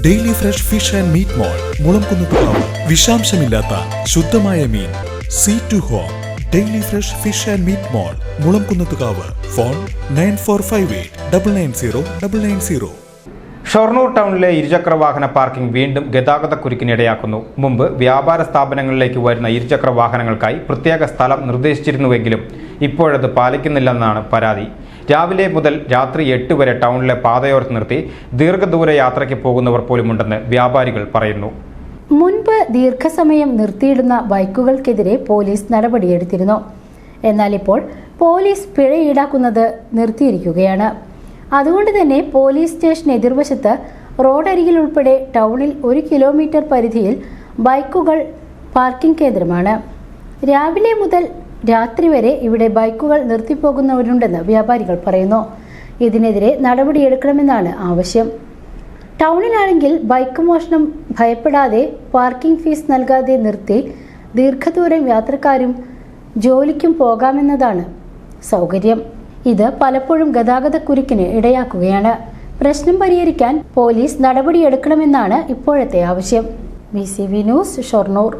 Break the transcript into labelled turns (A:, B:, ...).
A: Daily fresh fish and meat mall Mulamkunnathukavu. വിഷാംശമില്ലാത്ത ശുദ്ധമായ മീൻ. Sea to home daily fresh fish and meat mall Mulamkunnathukavu. Phone nine four five eight double nine zero double nine zero.
B: Shoranur ടൗണിലെ ഇരുചക്ര വാഹന parking വീണ്ടും ഗതാഗത കുരുക്കിനിടയാക്കുന്നു മുമ്പ് വ്യാപാര സ്ഥാപനങ്ങളിലേക്ക് വരുന്ന ഇരുചക്ര വാഹനങ്ങൾക്കായി പ്രത്യേക സ്ഥലം നിർദ്ദേശിച്ചിരുന്നുവെങ്കിലും ഇപ്പോഴത് പാലിക്കുന്നില്ലെന്നാണ് പരാതി. രാവിലെ മുതൽ രാത്രി എട്ട് വരെ ടൗണിലെ പാതയോർത്ത് നിർത്തി ദീർഘദൂര യാത്രയ്ക്ക് പോകുന്നവർ പോലുമുണ്ടെന്ന് വ്യാപാരികൾ പറയുന്നു.
C: മുൻപ് ദീർഘസമയം നിർത്തിയിടുന്ന ബൈക്കുകൾക്കെതിരെ പോലീസ് നടപടിയെടുത്തിരുന്നു. എന്നാൽ ഇപ്പോൾ പോലീസ് പിഴ ഈടാക്കുന്നത് നിർത്തിയിരിക്കുകയാണ്. അതുകൊണ്ട് തന്നെ പോലീസ് സ്റ്റേഷൻ എതിർവശത്ത് റോഡരികിൽ ഉൾപ്പെടെ ടൗണിൽ ഒരു കിലോമീറ്റർ പരിധിയിൽ ബൈക്കുകൾ പാർക്കിംഗ് കേന്ദ്രമാണ്. രാവിലെ മുതൽ രാത്രി വരെ ഇവിടെ ബൈക്കുകൾ നിർത്തിപ്പോകുന്നവരുണ്ടെന്ന് വ്യാപാരികൾ പറയുന്നു. ഇതിനെതിരെ നടപടിയെടുക്കണമെന്നാണ് ആവശ്യം. ടൗണിലാണെങ്കിൽ ബൈക്ക് മോഷണം ഭയപ്പെടാതെ പാർക്കിംഗ് ഫീസ് നൽകാതെ നിർത്തി ദീർഘദൂരം യാത്രക്കാരും ജോലിക്കും പോകാമെന്നതാണ് സൗകര്യം. ഇത് പലപ്പോഴും ഗതാഗതക്കുരുക്കിന് ഇടയാക്കുകയാണ്. പ്രശ്നം പരിഹരിക്കാൻ പോലീസ് നടപടിയെടുക്കണമെന്നാണ് ഇപ്പോഴത്തെ ആവശ്യം. B C V news Shoranur.